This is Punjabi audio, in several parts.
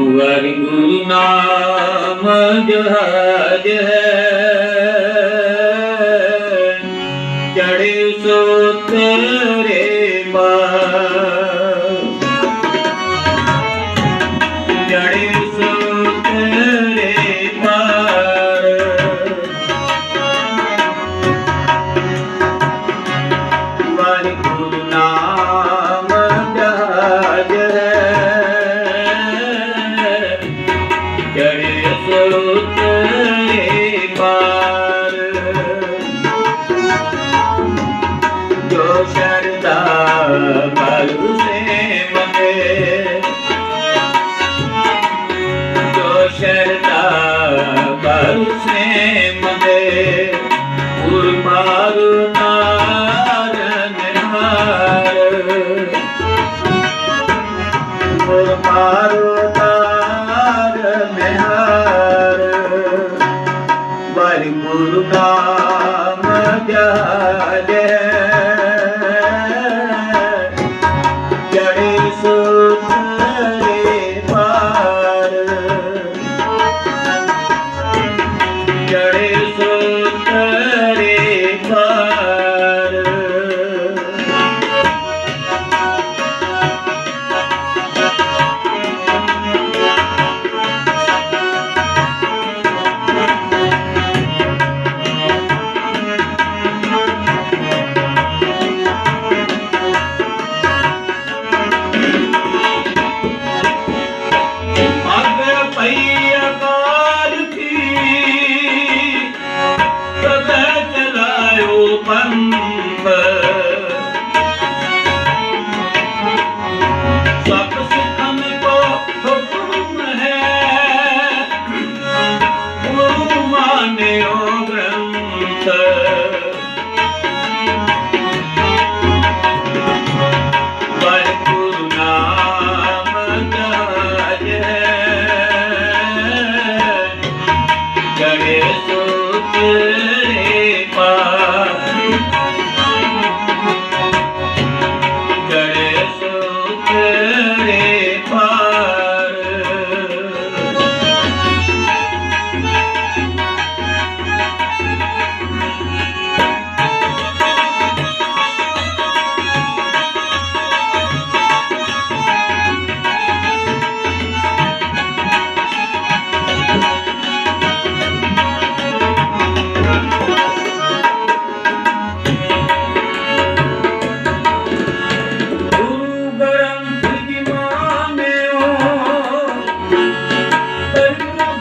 ਵਾਹਿਗੁਰੂ ਨਾਮ ਜਹਾਜ ਹੈ। ਚੜੇ ਸੋ ਜੋ ਸ਼ਰਦਾ ਬਲੁ ਸੇ ਮੰਗੇ, ਜੋ ਸ਼ਰਦਾ ਬਲੁ ਸੇ ਮੰਗੇ ਗੁਰ ਮਾਰੂ ਨਾਰ ਨਿਹਾਰ। ਗੁਰ ਮਾਰੂ 嗯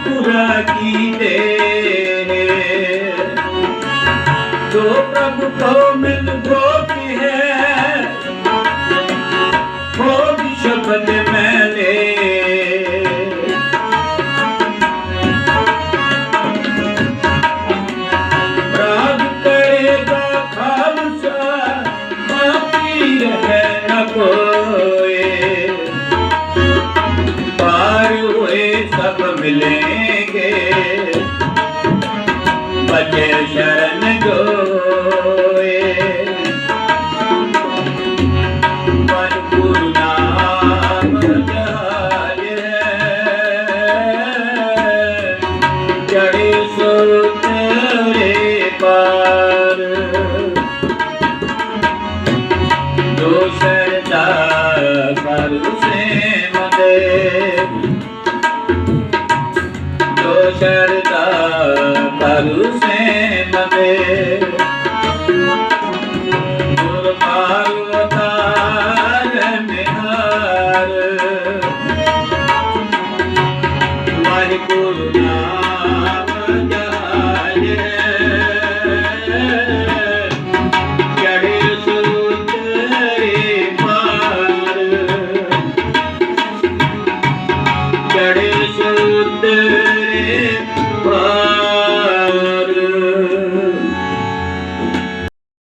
ਪੂਰਾ ਕੀਤੇ ਜੋ ਪ੍ਰਭ ਕੋ ਮਿਲ ਗੋਤੀ ਬਚੇ ਸ਼ਰਨ ਗੋਏ ਮਨ ਗੁਰੂ ਨਾਮ ਜਾਏ ਜੜੇ ਸੋ ਤੇਰੇ ਪਾਰ। ਦੋਸਰ ਦਾ ਕਰ ਸੇ ਮਦੇ। ਜੋ ਸਰਦਾ ਕਰ ਸੇ